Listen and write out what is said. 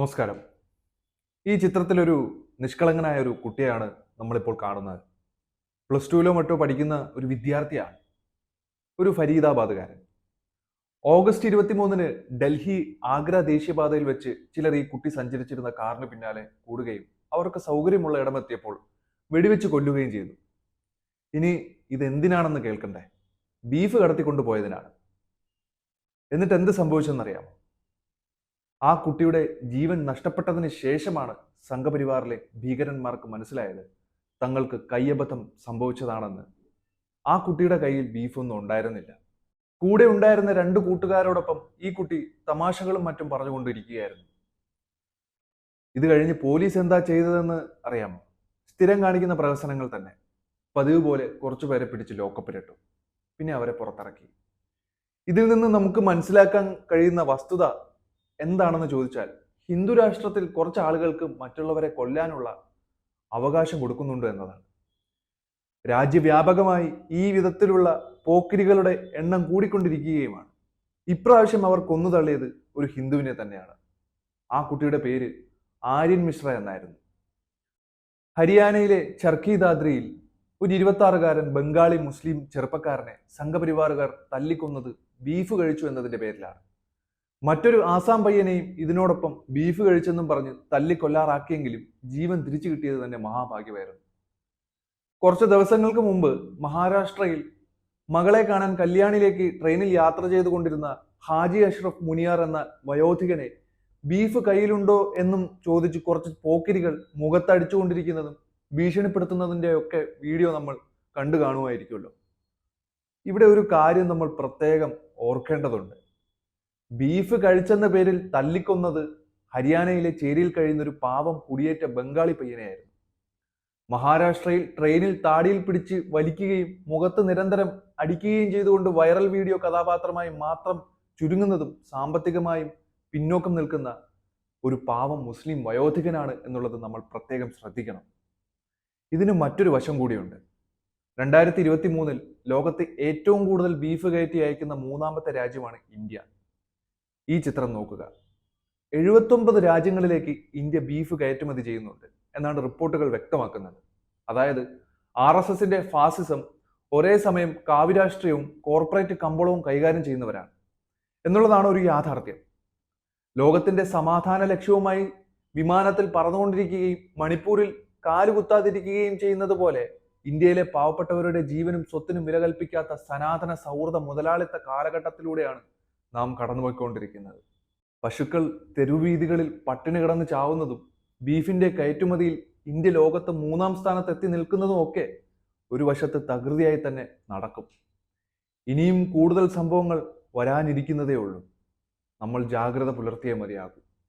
നമസ്കാരം. ഈ ചിത്രത്തിലൊരു നിഷ്കളങ്കനായ ഒരു കുട്ടിയാണ് നമ്മളിപ്പോൾ കാണുന്നത്. പ്ലസ് ടുവിലോ മറ്റോ പഠിക്കുന്ന ഒരു വിദ്യാർത്ഥിയാണ്. ഒരു ഫരീദാബാദുകാരൻ. ഓഗസ്റ്റ് ഇരുപത്തി മൂന്നിന് ഡൽഹി ആഗ്ര ദേശീയപാതയിൽ വെച്ച് ചിലർ ഈ കുട്ടി സഞ്ചരിച്ചിരുന്ന കാറിന് പിന്നാലെ കൂടുകയും അവർക്ക് സൗകര്യമുള്ള ഇടമെത്തിയപ്പോൾ വെടിവെച്ച് കൊല്ലുകയും ചെയ്തു. ഇനി ഇതെന്തിനാണെന്ന് കേൾക്കണ്ടേ? ബീഫ് കടത്തിക്കൊണ്ടുപോയതിനാണ്. എന്നിട്ട് എന്ത് സംഭവിച്ചെന്നറിയാമോ? ആ കുട്ടിയുടെ ജീവൻ നഷ്ടപ്പെട്ടതിന് ശേഷമാണ് സംഘപരിവാറിലെ ഭീകരന്മാർക്ക് മനസ്സിലായത് തങ്ങൾക്ക് കയ്യബദ്ധം സംഭവിച്ചതാണെന്ന്. ആ കുട്ടിയുടെ കയ്യിൽ ബീഫൊന്നും ഉണ്ടായിരുന്നില്ല. കൂടെ ഉണ്ടായിരുന്ന രണ്ട് കൂട്ടുകാരോടൊപ്പം ഈ കുട്ടി തമാശകളും മറ്റും പറഞ്ഞുകൊണ്ടിരിക്കുകയായിരുന്നു. ഇത് കഴിഞ്ഞ് പോലീസ് എന്താ ചെയ്തതെന്ന് അറിയാമോ? സ്ഥിരം കാണിക്കുന്ന പ്രഹസനങ്ങൾ തന്നെ. പതിവ് പോലെ കുറച്ചുപേരെ പിടിച്ച് ലോക്കപ്പിലിട്ടു. പിന്നെ അവരെ പുറത്തിറക്കി. ഇതിൽ നിന്ന് നമുക്ക് മനസ്സിലാക്കാൻ കഴിയുന്ന വസ്തുത എന്താണെന്ന് ചോദിച്ചാൽ ഹിന്ദു രാഷ്ട്രത്തിൽ കുറച്ച് ആളുകൾക്ക് മറ്റുള്ളവരെ കൊല്ലാനുള്ള അവകാശം കൊടുക്കുന്നുണ്ട് എന്നതാണ്. രാജ്യവ്യാപകമായി ഈ വിധത്തിലുള്ള പോക്കിരികളുടെ എണ്ണം കൂടിക്കൊണ്ടിരിക്കുകയുമാണ്. ഇപ്രാവശ്യം അവർ കൊന്നു തള്ളിയത് ഒരു ഹിന്ദുവിനെ തന്നെയാണ്. ആ കുട്ടിയുടെ പേര് ആര്യൻ മിശ്ര എന്നായിരുന്നു. ഹരിയാനയിലെ ചർക്കി ദാദ്രിയിൽ ഒരു ഇരുപത്തി ആറുകാരൻ ബംഗാളി മുസ്ലിം ചെറുപ്പക്കാരനെ സംഘപരിവാറുകാർ തല്ലിക്കൊന്നത് ബീഫ് കഴിച്ചു എന്നതിന്റെ പേരിലാണ്. മറ്റൊരു ആസാം പയ്യനെയും ഇതിനോടൊപ്പം ബീഫ് കഴിച്ചെന്നും പറഞ്ഞ് തല്ലിക്കൊല്ലാറാക്കിയെങ്കിലും ജീവൻ തിരിച്ചു കിട്ടിയത് തന്നെ മഹാഭാഗ്യമായിരുന്നു. കുറച്ച് ദിവസങ്ങൾക്ക് മുമ്പ് മഹാരാഷ്ട്രയിൽ മകളെ കാണാൻ കല്യാണിലേക്ക് ട്രെയിനിൽ യാത്ര ചെയ്തുകൊണ്ടിരുന്ന ഹാജി അഷ്റഫ് മുനിയാർ എന്ന വയോധികനെ ബീഫ് കയ്യിലുണ്ടോ എന്നും ചോദിച്ച് കുറച്ച് പോക്കിരികൾ മുഖത്തടിച്ചുകൊണ്ടിരിക്കുന്നതും ഭീഷണിപ്പെടുത്തുന്നതിന്റെ ഒക്കെ വീഡിയോ നമ്മൾ കണ്ടു കാണുമായിരിക്കുമല്ലോ. ഇവിടെ ഒരു കാര്യം നമ്മൾ പ്രത്യേകം ഓർക്കേണ്ടതുണ്ട്. ബീഫ് കഴിച്ചെന്ന പേരിൽ തല്ലിക്കൊന്നത് ഹരിയാനയിലെ ചേരിയിൽ കഴിയുന്ന ഒരു പാവം കുടിയേറ്റ ബംഗാളി പയ്യനെയായിരുന്നു. മഹാരാഷ്ട്രയിൽ ട്രെയിനിൽ താടിയിൽ പിടിച്ച് വലിക്കുകയും മുഖത്ത് നിരന്തരം അടിക്കുകയും ചെയ്തുകൊണ്ട് വൈറൽ വീഡിയോ കഥാപാത്രമായി മാത്രം ചുരുങ്ങുന്നതും സാമ്പത്തികമായും പിന്നോക്കം നിൽക്കുന്ന ഒരു പാവം മുസ്ലിം വയോധികനാണ് എന്നുള്ളത് നമ്മൾ പ്രത്യേകം ശ്രദ്ധിക്കണം. ഇതിന് മറ്റൊരു വശം കൂടിയുണ്ട്. രണ്ടായിരത്തി ഇരുപത്തി മൂന്നിൽ ലോകത്തെ ഏറ്റവും കൂടുതൽ ബീഫ് കയറ്റി അയക്കുന്ന മൂന്നാമത്തെ രാജ്യമാണ് ഇന്ത്യ. ഈ ചിത്രം നോക്കുക. എഴുപത്തൊമ്പത് രാജ്യങ്ങളിലേക്ക് ഇന്ത്യ ബീഫ് കയറ്റുമതി ചെയ്യുന്നുണ്ട് എന്നാണ് റിപ്പോർട്ടുകൾ വ്യക്തമാക്കുന്നത്. അതായത് ആർ എസ് എസിന്റെ ഫാസിസം ഒരേ സമയം കാവ്യരാഷ്ട്രീയവും കോർപ്പറേറ്റ് കമ്പോളവും കൈകാര്യം ചെയ്യുന്നവരാണ് എന്നുള്ളതാണ് ഒരു യാഥാർത്ഥ്യം. ലോകത്തിന്റെ സമാധാന ലക്ഷ്യവുമായി വിമാനത്തിൽ പറന്നുകൊണ്ടിരിക്കുകയും മണിപ്പൂരിൽ കാലുകുത്താതിരിക്കുകയും ചെയ്യുന്നത് പോലെ ഇന്ത്യയിലെ പാവപ്പെട്ടവരുടെ ജീവനും സ്വത്തിനും വില കൽപ്പിക്കാത്ത സനാതന സൗഹൃദ മുതലാളിത്ത കാലഘട്ടത്തിലൂടെയാണ് നാം കടന്നുപോയിക്കൊണ്ടിരിക്കുന്നത്. പശുക്കൾ തെരുവീതികളിൽ പട്ടിണി കിടന്ന് ചാവുന്നതും ബീഫിന്റെ കയറ്റുമതിയിൽ ഇന്ത്യ ലോകത്ത് മൂന്നാം സ്ഥാനത്ത് എത്തി നിൽക്കുന്നതും ഒക്കെ ഒരു വശത്ത് തകൃതിയായി തന്നെ നടക്കും. ഇനിയും കൂടുതൽ സംഭവങ്ങൾ വരാനിരിക്കുന്നതേ ഉള്ളൂ. നമ്മൾ ജാഗ്രത പുലർത്തിയേ മതിയാകൂ.